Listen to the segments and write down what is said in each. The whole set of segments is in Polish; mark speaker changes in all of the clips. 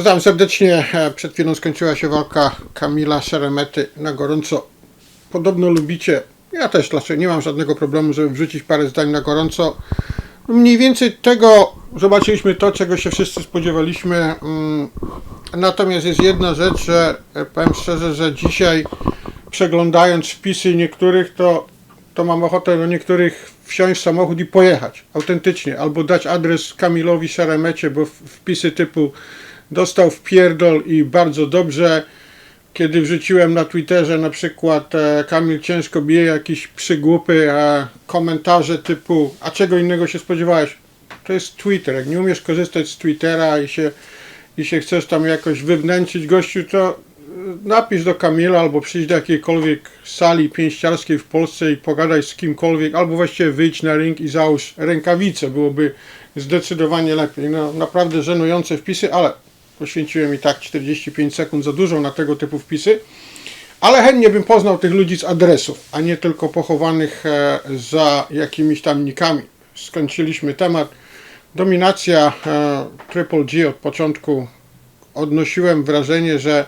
Speaker 1: Pozdrawiam serdecznie. E, Przed chwilą skończyła się walka Kamila Szeremety na gorąco. Podobno lubicie. Ja też dlaczego nie mam żadnego problemu, żeby wrzucić parę zdań na gorąco. Mniej więcej tego zobaczyliśmy to, czego się wszyscy spodziewaliśmy. Mm, Natomiast jest jedna rzecz, że e, powiem szczerze, że dzisiaj przeglądając wpisy niektórych, to, to mam ochotę do niektórych wsiąść w samochód i pojechać autentycznie, albo dać adres Kamilowi Szeremecie, bo wpisy typu dostał w pierdol i bardzo dobrze. Kiedy wrzuciłem na Twitterze na przykład e, Kamil ciężko bije jakieś przygłupy, a komentarze typu a czego innego się spodziewałeś? To jest Twitter. Jak nie umiesz korzystać z Twittera i się, i się chcesz tam jakoś wywnętrzyć gościu, to y, napisz do Kamila albo przyjdź do jakiejkolwiek sali pięściarskiej w Polsce i pogadaj z kimkolwiek, albo właściwie wyjdź na ring i załóż rękawice. Byłoby zdecydowanie lepiej. No, naprawdę żenujące wpisy, ale poświęciłem i tak 45 sekund za dużo na tego typu wpisy. Ale chętnie bym poznał tych ludzi z adresów, a nie tylko pochowanych e, za jakimiś tam nikami. Skończyliśmy temat. Dominacja e, Triple G od początku odnosiłem wrażenie, że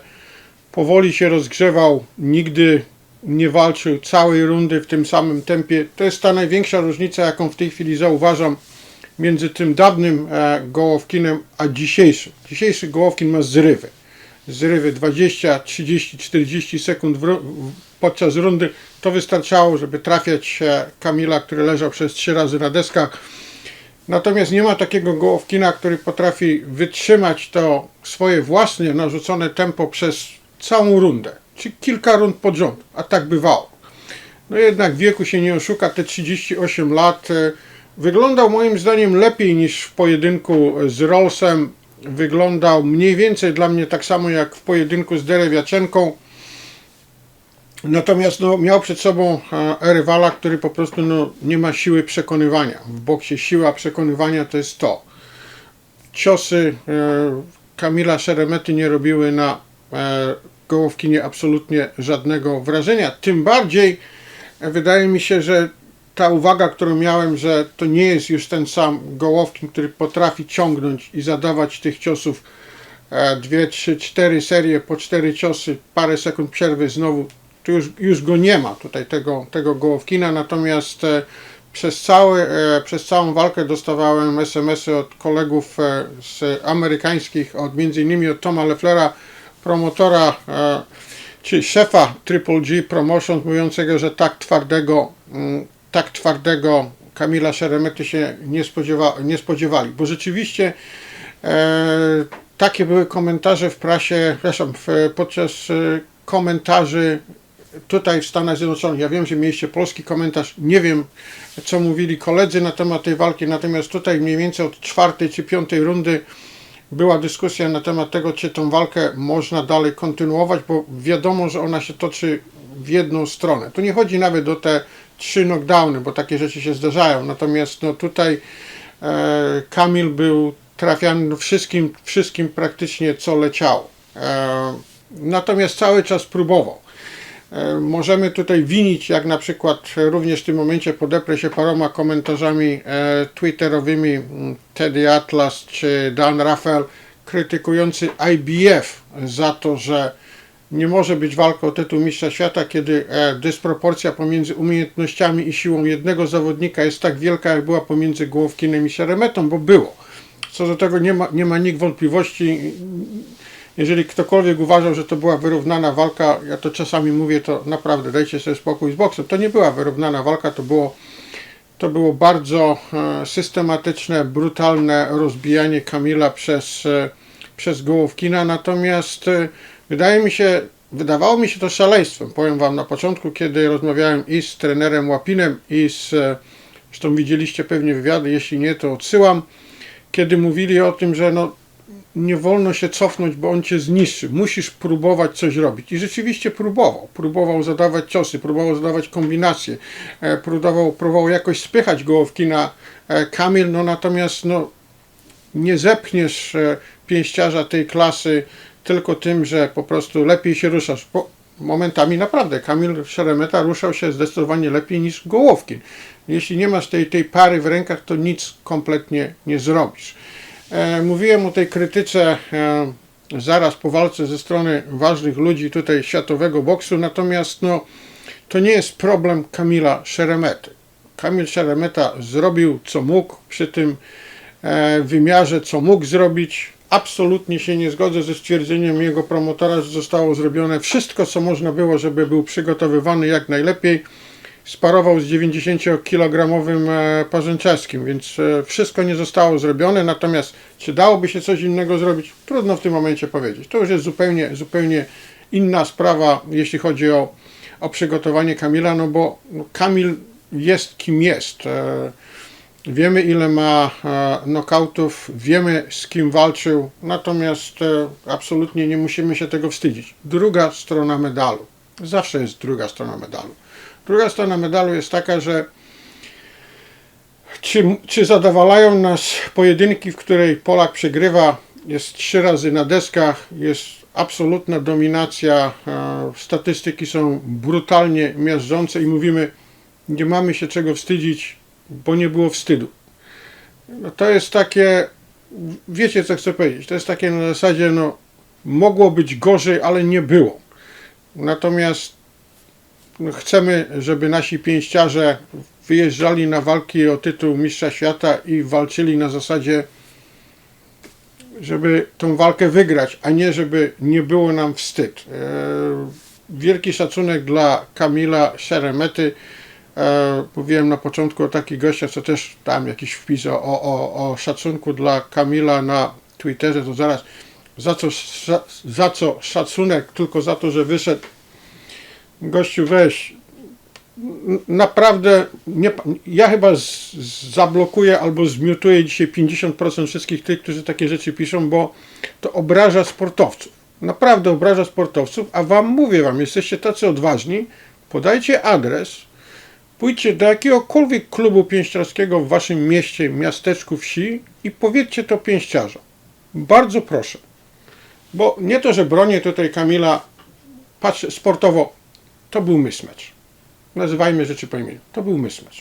Speaker 1: powoli się rozgrzewał, nigdy nie walczył całej rundy w tym samym tempie. To jest ta największa różnica, jaką w tej chwili zauważam między tym dawnym e, Gołowkinem a dzisiejszym. Dzisiejszy Gołowkin ma zrywy. Zrywy 20, 30, 40 sekund podczas rundy. To wystarczało, żeby trafiać e, Kamila, który leżał przez trzy razy na deskach. Natomiast nie ma takiego Gołowkina, który potrafi wytrzymać to swoje własne narzucone tempo przez całą rundę, czy kilka rund pod rząd, a tak bywało. No jednak wieku się nie oszuka, te 38 lat. Wyglądał moim zdaniem lepiej niż w pojedynku z Rollsem. Wyglądał mniej więcej dla mnie tak samo jak w pojedynku z Derewiaczenką. Natomiast no, miał przed sobą e, rywala, który po prostu no, nie ma siły przekonywania. W boksie siła przekonywania to jest to. Ciosy e, Kamila Szeremety nie robiły na e, Gołowkinie absolutnie żadnego wrażenia. Tym bardziej wydaje mi się, że ta uwaga, którą miałem, że to nie jest już ten sam Gołowkin, który potrafi ciągnąć i zadawać tych ciosów e, dwie, trzy, cztery serie po cztery ciosy, parę sekund przerwy znowu, to już, już go nie ma tutaj tego, tego Gołowkina, natomiast e, przez, cały, e, przez całą walkę dostawałem SMS-y od kolegów z amerykańskich, od między innymi od Toma Lefflera, promotora, czy szefa Triple G Promotions, mówiącego, że tak twardego, mm, tak twardego Kamila Szeremety się nie, spodziewa, nie spodziewali, bo rzeczywiście e, takie były komentarze w prasie, przepraszam, w, podczas e, komentarzy tutaj w Stanach Zjednoczonych. Ja wiem, że mieliście polski komentarz, nie wiem co mówili koledzy na temat tej walki, natomiast tutaj mniej więcej od czwartej czy piątej rundy była dyskusja na temat tego, czy tą walkę można dalej kontynuować, bo wiadomo, że ona się toczy w jedną stronę. Tu nie chodzi nawet o te trzy knockdowny, bo takie rzeczy się zdarzają. Natomiast no tutaj e, Kamil był trafiany no, wszystkim, wszystkim praktycznie co leciało. E, natomiast cały czas próbował. E, Możemy tutaj winić, jak na przykład również w tym momencie podeprę się paroma komentarzami e, twitterowymi Teddy Atlas czy Dan Rafael krytykujący IBF za to, że nie może być walka o tytuł mistrza świata, kiedy e, dysproporcja pomiędzy umiejętnościami i siłą jednego zawodnika jest tak wielka, jak była pomiędzy Głowkinem i Szeremetą, bo było. Co do tego nie ma, nie ma nikt wątpliwości. Jeżeli ktokolwiek uważał, że to była wyrównana walka, ja to czasami mówię, to naprawdę dajcie sobie spokój z boksem. To nie była wyrównana walka, to było, to było bardzo e, systematyczne, brutalne rozbijanie Kamila przez, e, przez Gołowkina. Natomiast e, wydaje mi się, wydawało mi się to szaleństwem. Powiem Wam na początku, kiedy rozmawiałem i z trenerem Łapinem, i z, e, zresztą widzieliście pewnie wywiady, jeśli nie, to odsyłam, kiedy mówili o tym, że no, nie wolno się cofnąć, bo on cię zniszczy. Musisz próbować coś robić. I rzeczywiście próbował. Próbował zadawać ciosy, próbował zadawać kombinacje, e, próbował, próbował jakoś spychać Gołowkina e, Kamil, no natomiast no, nie zepchniesz e, pięściarza tej klasy tylko tym, że po prostu lepiej się ruszasz. Bo momentami naprawdę Kamil Szeremeta ruszał się zdecydowanie lepiej niż Gołowkin. Jeśli nie masz tej, tej pary w rękach, to nic kompletnie nie zrobisz. E, mówiłem o tej krytyce e, zaraz po walce ze strony ważnych ludzi tutaj światowego boksu, natomiast no, to nie jest problem Kamila Szeremety. Kamil Szeremeta zrobił co mógł przy tym wymiarze, co mógł zrobić. Absolutnie się nie zgodzę ze stwierdzeniem jego promotora, że zostało zrobione wszystko, co można było, żeby był przygotowywany jak najlepiej. Sparował z 90-kilogramowym e, parzęczewskim, więc e, wszystko nie zostało zrobione. Natomiast czy dałoby się coś innego zrobić? Trudno w tym momencie powiedzieć. To już jest zupełnie, zupełnie inna sprawa, jeśli chodzi o, o przygotowanie Kamila, no bo no, Kamil jest kim jest. Wiemy ile ma e, nokautów, wiemy z kim walczył, natomiast e, absolutnie nie musimy się tego wstydzić. Druga strona medalu. Zawsze jest druga strona medalu. Druga strona medalu jest taka, że czy, czy zadowalają nas pojedynki, w której Polak przegrywa, jest trzy razy na deskach, jest absolutna dominacja, e, statystyki są brutalnie miażdżące i mówimy, nie mamy się czego wstydzić, bo nie było wstydu. No to jest takie, wiecie co chcę powiedzieć, to jest takie na zasadzie, no mogło być gorzej, ale nie było. Natomiast no, chcemy, żeby nasi pięściarze wyjeżdżali na walki o tytuł mistrza świata i walczyli na zasadzie, żeby tą walkę wygrać, a nie żeby nie było nam wstyd. E, Wielki szacunek dla Kamila Szeremety. E, mówiłem na początku o takich gościach, co też tam jakiś wpis o, o, o szacunku dla Kamila na Twitterze, to zaraz za co, za, co szacunek, tylko za to, że wyszedł. Gościu weź, naprawdę nie, ja chyba z zablokuję albo zmiutuję dzisiaj 50% wszystkich tych, którzy takie rzeczy piszą, bo to obraża sportowców. Naprawdę obraża sportowców, a wam mówię wam, jesteście tacy odważni, podajcie adres, Pójdźcie do jakiegokolwiek klubu pięściarskiego w waszym mieście, miasteczku, wsi i powiedzcie to pięściarzom. Bardzo proszę. Bo nie to, że bronię tutaj Kamila, patrzę sportowo, to był mismatch. Nazywajmy rzeczy po imieniu. To był mismatch.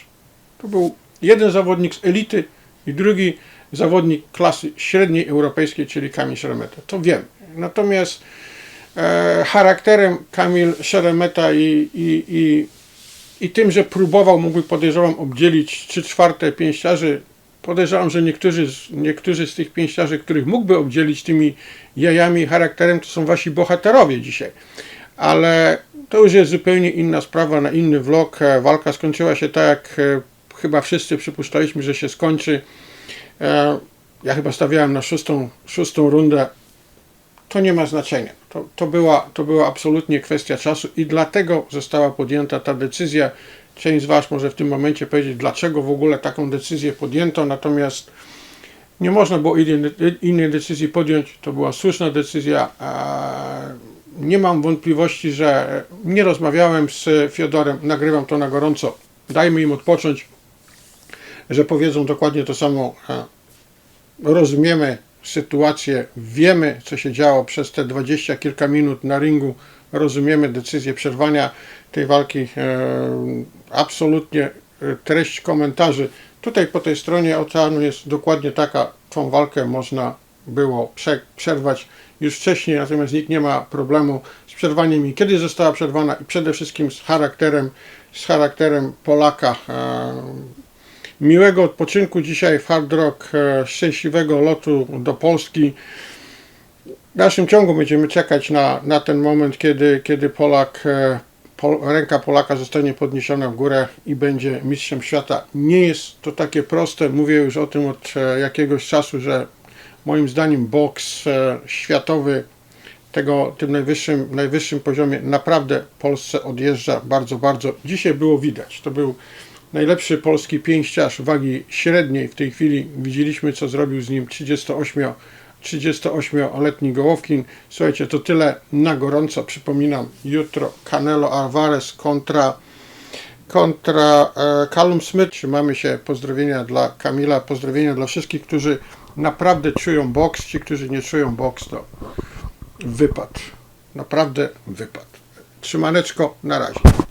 Speaker 1: To był jeden zawodnik z elity i drugi zawodnik klasy średniej europejskiej, czyli Kamil Szeremeta. To wiem. Natomiast e, charakterem Kamil Szeremeta i, i, i i tym, że próbował, mógłby podejrzewam obdzielić 3 czwarte pięściarzy. Podejrzewam, że niektórzy, z- niektórzy z tych pięściarzy, których mógłby obdzielić tymi jajami i charakterem, to są wasi bohaterowie dzisiaj. Ale to już jest zupełnie inna sprawa, na inny vlog. E, Walka skończyła się tak, jak e, chyba wszyscy przypuszczaliśmy, że się skończy. E, Ja chyba stawiałem na szóstą, szóstą rundę to nie ma znaczenia. To, to, była, to była absolutnie kwestia czasu i dlatego została podjęta ta decyzja. Część z Was może w tym momencie powiedzieć, dlaczego w ogóle taką decyzję podjęto, natomiast nie można było innej, decyzji podjąć. To była słuszna decyzja. Nie mam wątpliwości, że nie rozmawiałem z Fiodorem, nagrywam to na gorąco. Dajmy im odpocząć, że powiedzą dokładnie to samo. Rozumiemy sytuację, wiemy co się działo przez te dwadzieścia kilka minut na ringu, rozumiemy decyzję przerwania tej walki. E, absolutnie e, treść komentarzy. Tutaj po tej stronie oceanu jest dokładnie taka, tą walkę można było prze, przerwać już wcześniej, natomiast nikt nie ma problemu z przerwaniem. I kiedy została przerwana? I przede wszystkim z charakterem, z charakterem Polaka. Miłego odpoczynku dzisiaj w Hard Rock, e, szczęśliwego lotu do Polski. W dalszym ciągu będziemy czekać na, na ten moment, kiedy, kiedy Polak, e, Pol, ręka Polaka zostanie podniesiona w górę i będzie mistrzem świata. Nie jest to takie proste, mówię już o tym od e, jakiegoś czasu, że moim zdaniem boks światowy tego, tym najwyższym, najwyższym poziomie naprawdę Polsce odjeżdża bardzo, bardzo. Dzisiaj było widać. To był najlepszy polski pięściarz wagi średniej. W tej chwili widzieliśmy, co zrobił z nim 38, 38-letni Gołowkin. Słuchajcie, to tyle na gorąco. Przypominam, jutro Canelo Alvarez kontra kontra e, Callum Smith. Trzymamy się. Pozdrowienia dla Kamila, pozdrowienia dla wszystkich, którzy naprawdę czują boks. Ci, którzy nie czują boks, to wypad. Naprawdę wypad. Trzymaneczko, na razie.